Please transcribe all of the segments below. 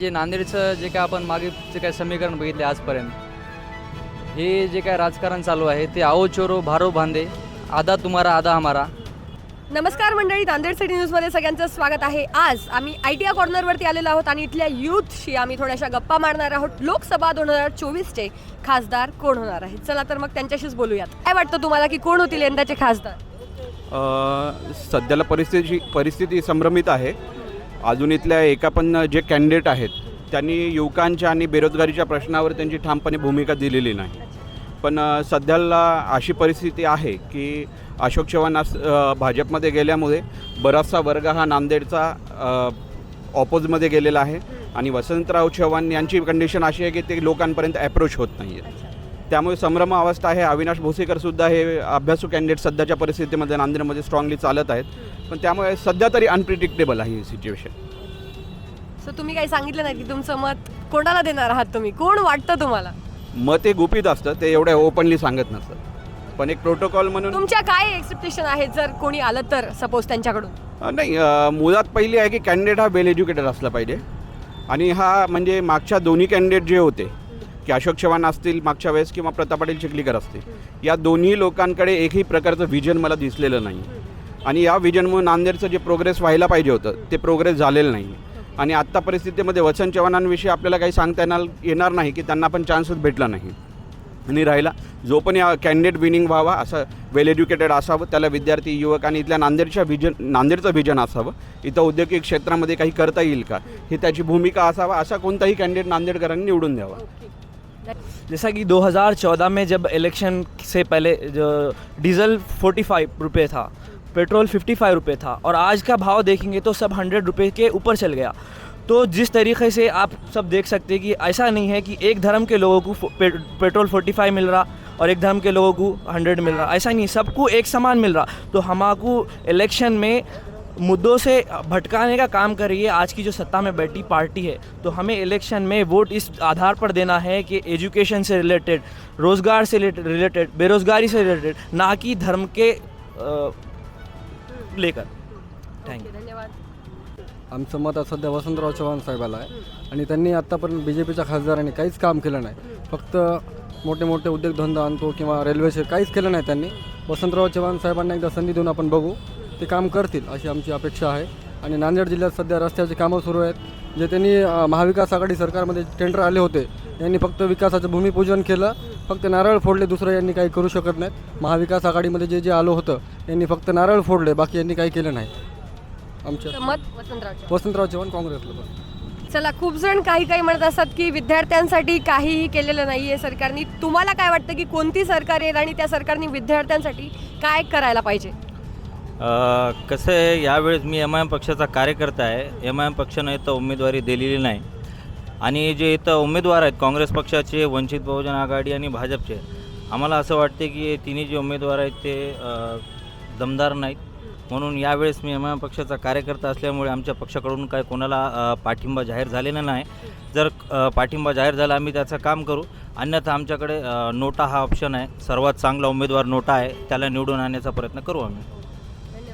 जे नांदेडचं जे काय आपण मागे जे काय समीकरण बघितले आजपर्यंत हे जे काय राजकारण चालू आहे ते आओ चोरो भारो बांधे आधा तुम्हारा आधा हमारा. नमस्कार मंडळी नांदेड सिटी न्यूजमध्ये सगळ्यांचं स्वागत आहे. आज आम्ही आय टी आय कॉर्नरवरती आलेलो आहोत आणि इथल्या यूथशी आम्ही थोड्याशा गप्पा मारणार आहोत. लोकसभा दोन हजार चोवीसचे खासदार कोण होणार आहेत? चला तर मग त्यांच्याशीच बोलूयात. काय वाटतं तुम्हाला की कोण होतील यंदाचे खासदार? अ, सध्याला परिस्थिती परिस्थिती संभ्रमित आहे. अजून इथल्या एका पण जे कॅन्डिडेट आहेत त्यांनी युवकांच्या आणि बेरोजगारीच्या प्रश्नावर त्यांची ठामपणे भूमिका दिलेली नाही. पण सध्याला अशी परिस्थिती आहे की अशोक चव्हाण आज भाजपमध्ये गेल्यामुळे बराचसा वर्ग हा नांदेडचा ऑपोजमध्ये गेलेला आहे. आणि वसंतराव चव्हाण यांची कंडिशन अशी आहे की ते लोकांपर्यंत अप्रोच होत नाही आहे त्यामुळे संभ्रम अवस्था आहे. अविनाश भोसेकर सुद्धा हे अभ्यासू कॅन्डिडेट सध्याच्या परिस्थितीमध्ये नांदेडमध्ये स्ट्रॉंगली चालत आहेत. पण त्यामुळे सध्या तरी अनप्रिडिक्टेबल आहे ही सिच्युएशन सो तुम्ही काही सांगितलं नाही की तुमचं मत कोणाला देणार आहात तुम्ही? कोण वाटतं तुम्हाला? मग ते गुपित असतं. ते एवढ्या ओपनली सांगत नसतं पण एक प्रोटोकॉल म्हणून तुमच्या काय एक्सपेक्टेशन आहेत जर कोणी आलं तर सपोज त्यांच्याकडून? अ, नाही अ, मुळात पहिली आहे की कॅन्डिडेट हा वेल एज्युकेटेड असला पाहिजे. आणि हा म्हणजे मागच्या दोन्ही कॅन्डिडेट जे होते की अशोक चव्हाण असतील मागच्या वेळेस किंवा प्रताप पाटील चिखलीकर असतील या दोन्ही लोकांकडे एकही प्रकारचं व्हिजन मला दिसलेलं नाही. आणि या व्हिजनमुळे नांदेडचं जे प्रोग्रेस व्हायला पाहिजे होतं ते प्रोग्रेस झालेलं नाही. आणि आत्ता परिस्थितीमध्ये वसंत चव्हाणांविषयी आपल्याला काही सांगता येणार येणार नाही की त्यांना पण चान्सच भेटला नाही. आणि राहिला जो पण या कॅन्डिडेट विनिंग व्हावा असं वेल एज्युकेटेड असावं त्याला विद्यार्थी युवक आणि इथल्या नांदेडच्या व्हिजन नांदेडचं व्हिजन असावं इथं औद्योगिक क्षेत्रामध्ये काही करता येईल का ही त्याची भूमिका असावा असा कोणताही कॅन्डिडेट नांदेडकरांनी निवडून द्यावा. जैसा कि 2014 में जब इलेक्शन से पहले, जो डीजल 45 रुपए था, पेट्रोल 55 रुपए था, और आज का भाव देखेंगे तो सब 100 रुपए के ऊपर चल गया। तो जिस तरीके से आप सब देख सकते हैं कि ऐसा नहीं है कि एक धर्म के लोगों को पेट्रोल 45 मिल रहा और एक धर्म के लोगों को 100 मिल रहा। ऐसा नहीं, सबको एक समान मिल रहा। तो हमारे इलेक्शन में मुद्दों से भटकाने का काम कर रही है। आज की जो सत्ता में बैठी पार्टी है तो हमें इलेक्शन में वोट इस आधार पर देना है कि एजुकेशन से रिलेटेड रोज़गार से रिलेटेड बेरोज़गारी से रिलेटेड ना कि धर्म के लेकर। थैंक यू धन्यवाद। आमचं मत आता सध्या वसंतराव चव्हाण साहेबाला आहे आणि त्यांनी आत्तापर्यंत बी जे पीच्या खासदारांनी काहीच काम केलं नाही. फक्त मोठे मोठे उद्योगधंदा आणतो किंवा रेल्वेचे काहीच केलं नाही त्यांनी. वसंतराव चव्हाण साहेबांना एकदा संधी देऊन आपण बघू. ते काम करतील अशी आमची अपेक्षा आहे. आणि नांदेड जिल्ह्यात सध्या रस्त्याची कामं सुरू आहेत. जे त्यांनी महाविकास आघाडी सरकारमध्ये टेंडर आले होते यांनी फक्त विकासाचं भूमिपूजन केलं. फक्त नारळ फोडले दुसरं यांनी काही करू शकत नाहीत. महाविकास आघाडीमध्ये जे जे आलं होतं यांनी फक्त नारळ फोडले बाकी यांनी काही केलं नाही. आमच्या वसंतराव चव्हाण. वसंतराव चव्हाण काँग्रेसला पण चला खूप जण काही काही म्हणत असतात की विद्यार्थ्यांसाठी काहीही केलेलं नाही आहे सरकारने. तुम्हाला काय वाटतं की कोणती सरकार येईल आणि त्या सरकारने विद्यार्थ्यांसाठी काय करायला पाहिजे? कसं आहे यावेळेस मी एम आय एम पक्षाचा कार्यकर्ता आहे. एम आय एम पक्षानं इथं उमेदवारी दिलेली नाही. आणि जे इथं उमेदवार आहेत काँग्रेस पक्षाचे वंचित बहुजन आघाडी आणि भाजपचे आम्हाला असं वाटते की तिन्ही जे उमेदवार आहेत ते दमदार नाहीत. म्हणून यावेळेस मी एम आय एम पक्षाचा कार्यकर्ता असल्यामुळे आमच्या पक्षाकडून काय कोणाला पाठिंबा जाहीर झालेला नाही. जर पाठिंबा जाहीर झाला आम्ही त्याचं काम करू. अन्यथा आमच्याकडे नोटा हा ऑप्शन आहे. सर्वात चांगला उमेदवार नोटा आहे त्याला निवडून आणण्याचा प्रयत्न करू आम्ही.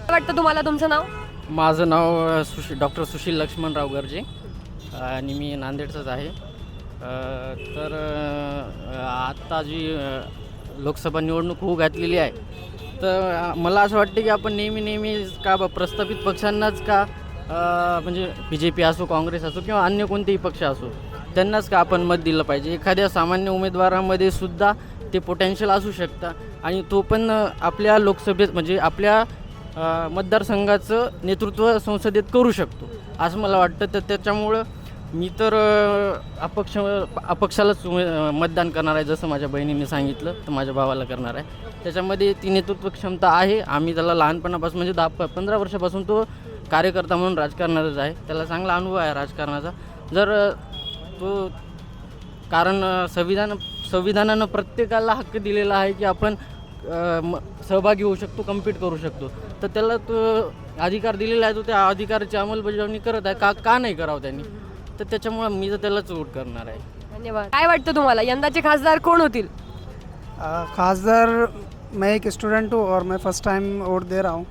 काय वाटतं तुम्हाला तुमचं नाव? माझं नाव सुशी डॉक्टर सुशील लक्ष्मणराव गर्जे. आणि मी नांदेडचंच आहे. अ, तर अ, आत्ता जी अ, लोकसभा निवडणूक होऊ घातलेली आहे तर अ, मला असं वाटतं की आपण नेहमी नेहमी का बा प्रस्थापित पक्षांनाच का अ, म्हणजे बी जे पी असो काँग्रेस असो किंवा अन्य कोणतेही पक्ष असो त्यांनाच का आपण मत दिलं पाहिजे? एखाद्या सामान्य उमेदवारामध्ये सुद्धा ते पोटेन्शियल असू शकतं. आणि तो पण अ, आपल्या लोकसभेत म्हणजे आपल्या मतदारसंघाचं नेतृत्व संसदेत करू शकतो असं मला वाटतं. तर त्याच्यामुळं मी तर अपक्ष अपक्षालाच मतदान करणार आहे जसं माझ्या बहिणीने सांगितलं तर माझ्या भावाला करणार आहे. त्याच्यामध्ये ती नेतृत्व क्षमता आहे. आम्ही त्याला लहानपणापासून म्हणजे दहा प- पंधरा वर्षापासून तो कार्यकर्ता म्हणून राजकारणातच आहे. त्याला चांगला अनुभव आहे राजकारणाचा. जर तो कारण संविधान संविधानानं प्रत्येकाला हक्क दिलेला आहे की आपण म- सहभागी होऊ शकतो कम्पीट करू शकतो. तर त्याला तो अधिकार दिलेला आहे तो त्या अधिकाराची अंमलबजावणी करत आहे. का का नाही करावं त्यांनी? तर त्याच्यामुळं मी तर त्यालाच वोट करणार आहे. धन्यवाद. काय वाटतं तुम्हाला? यंदाचे खासदार कोण होतील? खासदार मैं एक स्टूडेंट हूँ और मैं फर्स्ट टाइम वोट दे रहा हूँ.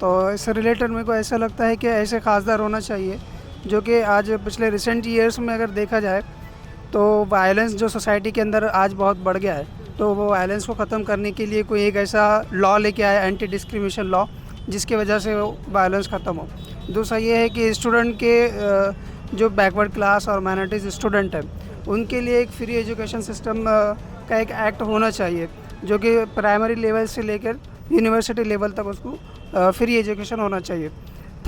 तो इससे रिलेटेड मेरे को ऐसा लगता है कि ऐसे खासदार होना चाहिए जो कि आज पिछले रिसेंट ईयर्स में अगर देखा जाए तो वायलेंस जो सोसाइटी के अंदर आज बहुत बढ़ गया है तो वो वायलेंस को ख़त्म करने के लिए कोई एक ऐसा लॉ लेके आया एंटी डिस्क्रिमिनेशन लॉ जिसकी वजह से वायलेंस ख़त्म हो। दूसरा ये है कि स्टूडेंट के जो बैकवर्ड क्लास और माइनॉरिटीज़ स्टूडेंट हैं, उनके लिए एक फ्री एजुकेशन सिस्टम का एक एक्ट होना चाहिए, जो कि प्राइमरी लेवल से लेकर यूनिवर्सिटी लेवल तक उसको फ्री एजुकेशन होना चाहिए।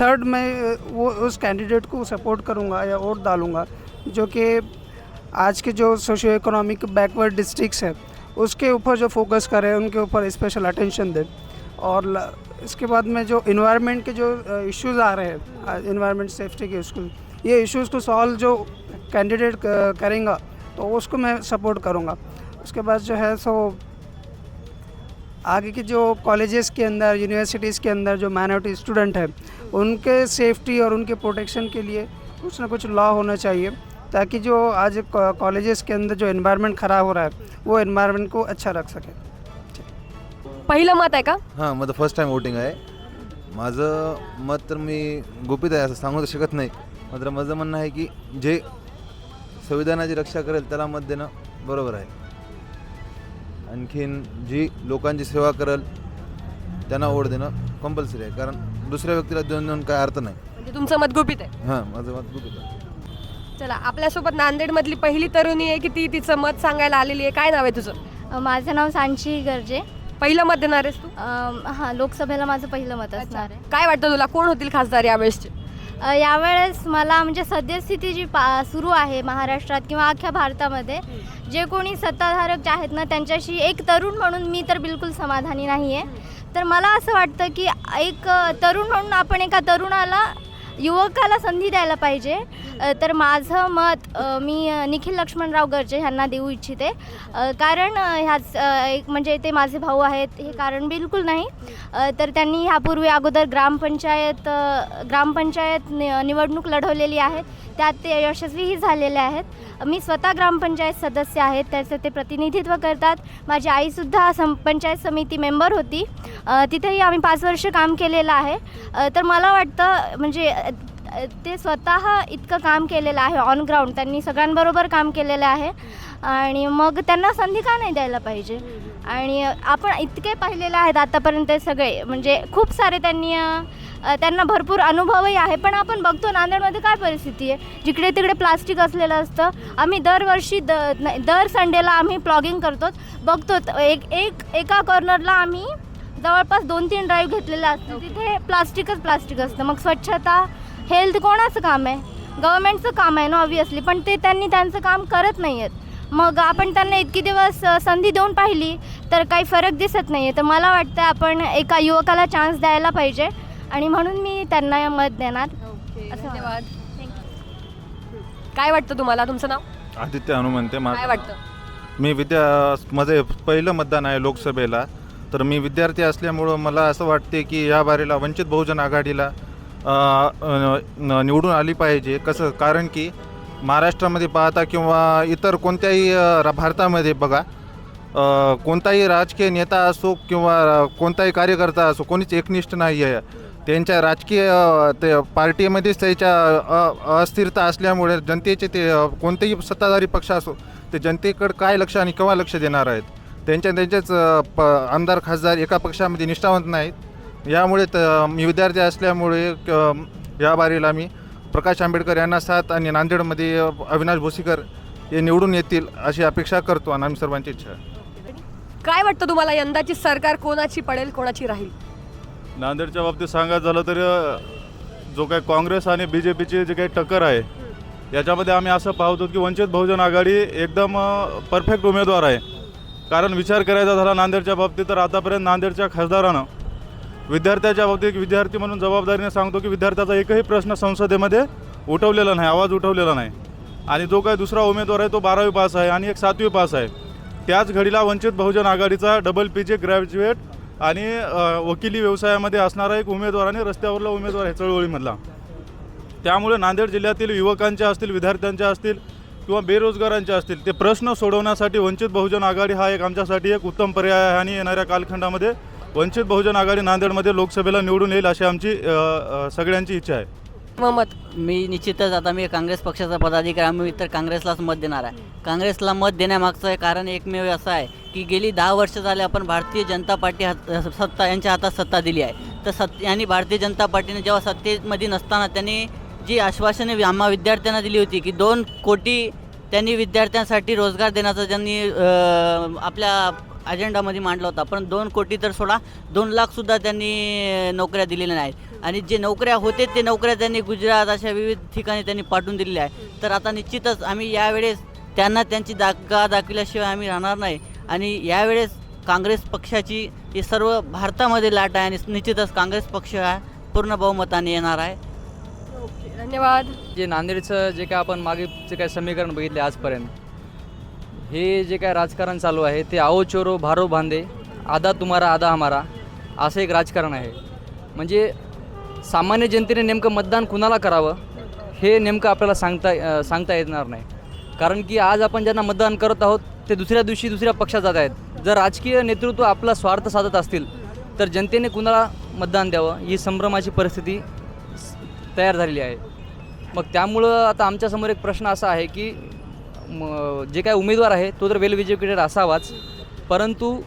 थर्ड मैं वो, उस कैंडिडेट को सपोर्ट करूँगा या वोट डालूँगा, जो कि आज के जो सोशियो इकोनॉमिक बैकवर्ड डिस्ट्रिक्स हैं, उसके ऊपर जो फोकस करें, उनके ऊपर स्पेशल अटेंशन दे। और इसके बाद में जो इन्वायरमेंट के जो इश्यूज़ आ रहे हैं इन्वायरमेंट सेफ्टी के उसको ये इश्यूज़ को सॉल्व जो कैंडिडेट करेगा तो उसको मैं सपोर्ट करूँगा। उसके बाद जो है सो आगे के जो कॉलेजेस के अंदर यूनिवर्सिटीज़ के अंदर जो माइनॉरिटी स्टूडेंट हैं, उनके सेफ्टी और उनके प्रोटेक्शन के लिए कुछ ना कुछ लॉ होना चाहिए, ताकि जो आज कॉलेजेस के अंदर जो इन्वायरमेंट ख़राब हो रहा है, वो इन्वायरमेंट को अच्छा रख सके। पहिलं मत आहे का? हां माझं फर्स्ट टाईम वोटिंग आहे. माझं मत तर मी गुपित आहे असं सांगू तर शकत नाही. मात्र माझं म्हणणं आहे की जे संविधानाची रक्षा करेल त्याला मत देणं बरोबर आहे. आणखीन जी लोकांची सेवा करेल त्यांना वोट देणं कंपल्सरी आहे. कारण दुसऱ्या व्यक्तीला देऊन देऊन काय अर्थ नाही. म्हणजे तुमचं मत गुपित आहे. हां माझं मत गुपित आहे. चला आपल्यासोबत नांदेडमधली पहिली तरुणी आहे की ती तिचं मत सांगायला आलेली आहे. काय नाव आहे तुझं? माझं नाव सांची गर्जे. पहिलं मत देणार आहेस तू? अम, हां लोकसभेला माझं पहिलं मत असणार आहे. काय वाटतं तुला? कोण होतील खासदार यावेळेसचे? अ, यावेळेस मला म्हणजे सद्यस्थिती जी पा सुरू आहे महाराष्ट्रात किंवा अख्ख्या भारतामध्ये जे कोणी सत्ताधारक जे आहेत ना त्यांच्याशी एक तरुण म्हणून मी तर बिलकुल समाधानी नाही आहे तर मला असं वाटतं की एक अ, तरुण म्हणून आपण एका तरुणाला युवकाला संधी द्यायला पाहिजे. तर माझं मत मी निखिल लक्ष्मणराव गर्जे ह्यांना देऊ इच्छिते. कारण ह्याच एक म्हणजे ते माझे भाऊ आहेत हे कारण बिलकुल नाही. तर त्यांनी ह्यापूर्वी अगोदर ग्रामपंचायत ग्रामपंचायत नि निवडणूक लढवलेली आहेत त्यात ते यशस्वीही झालेले आहेत. मी स्वतः ग्रामपंचायत सदस्य आहेत त्याचं ते प्रतिनिधित्व करतात. माझी आईसुद्धा सम पंचायत समिती मेंबर होती. तिथेही आम्ही पाच वर्ष काम केलेलं आहे. तर मला वाटतं म्हणजे ते स्वतः इतकं काम केलेलं आहे ऑन ग्राउंड त्यांनी सगळ्यांबरोबर काम केलेलं आहे. आणि मग त्यांना संधी का नाही द्यायला पाहिजे? आणि आपण इतके पाहिलेले आहेत आतापर्यंत सगळे. म्हणजे खूप सारे त्यांनी त्यांना भरपूर अनुभवही आहे. पण आपण बघतो नांदेडमध्ये काय परिस्थिती आहे? जिकडे तिकडे प्लास्टिक असलेलं असतं. आम्ही दरवर्षी द दर संडेला आम्ही प्लॉगिंग करतो. बघतो एक एक एका कॉर्नरला आम्ही जवळपास दोन तीन ड्राईव्ह घेतलेले असतात. तिथे प्लास्टिकच प्लास्टिक असतं. मग स्वच्छता हेल्थ कोणाचं काम आहे? गव्हर्मेंटचं काम आहे ना ऑब्वियसली पण ते त्यांनी त्यांचं काम करत नाही आहेत मग आपण त्यांना इतकी दिवस संधी देऊन पाहिली तर काही फरक दिसत नाही आहे तर मला वाटतं आपण एका युवकाला चान्स द्यायला पाहिजे. आणि म्हणून मी त्यांना मत देणार. असं धन्यवाद. काय वाटतं तुम्हाला? तुमचं नाव? आदित्य हनुमंते मा काय वाटतं? मी विद्या माझे पहिलं मतदान आहे लोकसभेला. तर मी विद्यार्थी असल्यामुळं मला असं वाटते की या बारीला वंचित बहुजन आघाडीला अ, अ, न- निवडून आली पाहिजे. कसं? कारण की महाराष्ट्रामध्ये पाहता किंवा इतर कोणत्याही अ, रा- भारतामध्ये बघा कोणताही राजकीय नेता असो किंवा कोणताही कार्यकर्ता असो कोणीच एकनिष्ठ नाही आहे. त्यांच्या राजकीय ते पार्टीमध्येच त्याच्या अस्थिरता असल्यामुळे जनतेचे ते कोणतेही सत्ताधारी पक्ष असो ते जनतेकडे काय लक्ष आणि केव्हा लक्ष देणार आहेत? त्यांच्या त्यांचेच प आमदार खासदार एका पक्षामध्ये निष्ठावंत नाहीत. यामुळे त मी विद्यार्थी असल्यामुळे या बारीला मी प्रकाश आंबेडकर यांना साथ आणि नांदेडमध्ये अविनाश भोसीकर हे निवडून येतील अशी अपेक्षा करतो आणि आम्ही सर्वांची इच्छा आहे. काय वाटतं तुम्हाला यंदाची सरकार कोणाची पडेल कोणाची राहील? नांदेडच्या बाबतीत सांगायचं झालं तर अ, जो काही काँग्रेस आणि बी जे पीची जे काही टक्कर आहे याच्यामध्ये आम्ही असं पाहतो की वंचित बहुजन आघाडी एकदम परफेक्ट उमेदवार आहे. कारण विचार करायचा झाला नांदेडच्या बाबतीत तर आतापर्यंत नांदेडच्या खासदारानं विद्यार्थ्याच्या बाबतीत एक विद्यार्थी म्हणून जबाबदारीने सांगतो की विद्यार्थ्याचा एकही प्रश्न संसदेमध्ये उठवलेला नाही आवाज उठवलेला नाही. आणि जो काही दुसरा उमेदवार आहे तो बारावी पास आहे आणि एक सातवी पास आहे. त्याच घडीला वंचित बहुजन आघाडीचा डबल पी जी ग्रॅज्युएट आणि वकिली व्यवसायामध्ये असणारा एक उमेदवार आणि रस्त्यावरला उमेदवार आहे चळवळीमधला. त्यामुळे नांदेड जिल्ह्यातील युवकांच्या असतील विद्यार्थ्यांच्या असतील किंवा बेरोजगारांच्या असतील ते प्रश्न सोडवण्यासाठी वंचित बहुजन आघाडी हा एक आमच्यासाठी एक उत्तम पर्याय आहे आणि येणाऱ्या कालखंडामध्ये वंचित बहुजन आघाडी नांदेडमध्ये लोकसभेला निवडून येईल अशी आमची सगळ्यांची इच्छा आहे. व मत मी निश्चितच आता मी काँग्रेस पक्षाचा पदाधिकारी आम्ही तर काँग्रेसलाच मत देणार आहे. काँग्रेसला मत देण्यामागचं कारण एकमेव असं आहे की गेली दहा वर्ष झाले आपण भारतीय जनता पार्टी हात सत्ता यांच्या हातात सत्ता दिली आहे. तर सत् यांनी भारतीय जनता पार्टीने जेव्हा सत्तेमध्ये नसताना त्यांनी जी आश्वासने आम्हा विद्यार्थ्यांना दिली होती की दोन कोटी त्यांनी विद्यार्थ्यांसाठी रोजगार देण्याचा त्यांनी आपल्या अजेंडामध्ये मांडला होता पण दोन कोटी तर सोडा दोन लाखसुद्धा त्यांनी नोकऱ्या दिलेल्या नाहीत. आणि जे नोकऱ्या होते ते नोकऱ्या त्यांनी गुजरात अशा विविध ठिकाणी त्यांनी पाठवून दिलेल्या आहे तर आता निश्चितच आम्ही यावेळेस त्यांना त्यांची दागा दाखविल्याशिवाय आम्ही राहणार नाही. आणि यावेळेस काँग्रेस पक्षाची ही सर्व भारतामध्ये लाट आहे आणि निश्चितच काँग्रेस पक्ष हा पूर्ण बहुमताने येणार आहे. ओके धन्यवाद. जे नांदेडचं जे काय आपण मागे जे काय समीकरण बघितले आजपर्यंत हे जे काय राजकारण चालू आहे ते आओ चोरो भारो बांधे आधा तुम्हारा आधा हमारा असं एक राजकारण आहे. म्हणजे सामान्य जनतेने नेमकं मतदान कुणाला करावं हे नेमकं आपल्याला सांगता सांगता येणार नाही. कारण की आज आपण ज्यांना मतदान करत आहोत ते दुसऱ्या दिवशी दुसऱ्या पक्षात जात आहेत. जर राजकीय नेतृत्व आपला स्वार्थ साधत असतील तर जनतेने कुणाला मतदान द्यावं ही संभ्रमाची परिस्थिती तयार झालेली आहे. मग त्यामुळं आता आमच्यासमोर एक प्रश्न असा आहे की जे काय उमेदवार आहे तो तर वेल एज्युकेटेड असावाच. परंतु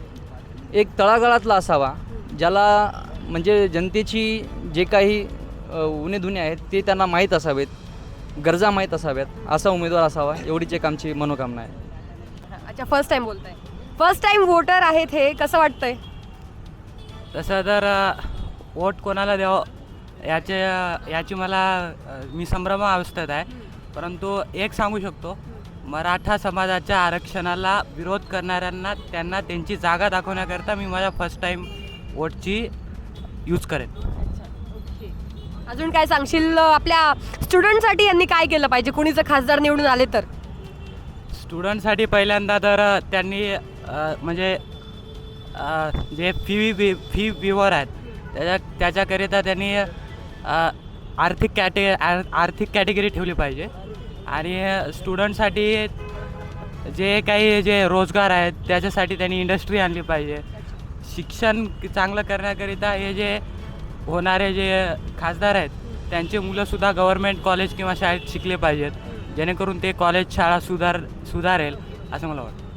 एक तळागाळातला असावा ज्याला म्हणजे जनतेची जे काही उणेधुणे आहेत ते त्यांना माहीत असावेत गरजा माहीत असाव्यात असा उमेदवार असावा एवढीच एक आमची मनोकामना आहे. अच्छा फर्स्ट टाइम बोलताय. फर्स्ट टाइम वोटर आहेत हे कसं वाटतंय? तसं तर वोट कोणाला द्यावं याचे याची मला मी संभ्रम अवस्थेत आहे. परंतु एक सांगू शकतो मराठा समाजाच्या आरक्षणाला विरोध करणाऱ्यांना त्यांना त्यांची जागा दाखवण्याकरता मी माझ्या फर्स्ट टाईम वोटची यूज करेन. अजून काय सांगशील? आपल्या स्टुडंटसाठी यांनी काय केलं पाहिजे? कुणीचं जर खासदार निवडून आले तर? स्टुडंटसाठी पहिल्यांदा तर त्यांनी अ, म्हणजे अ, जे फी बी फी विवर आहेत त्याच्या त्याच्याकरिता त्यांनी अ, आर्थिक कॅटे आर- आर्थिक कॅटेगरी ठेवली पाहिजे. आणि स्टुडंटसाठी जे काही जे रोजगार आहेत त्याच्यासाठी त्यांनी इंडस्ट्री आणली पाहिजे. शिक्षण चांगलं करण्याकरिता हे जे होणारे जे खासदार आहेत त्यांचे मुलंसुद्धा गव्हर्मेंट कॉलेज किंवा शाळेत शिकले पाहिजेत. जेणेकरून ते कॉलेज शाळा सुधार सुधारेल असं मला वाटतं.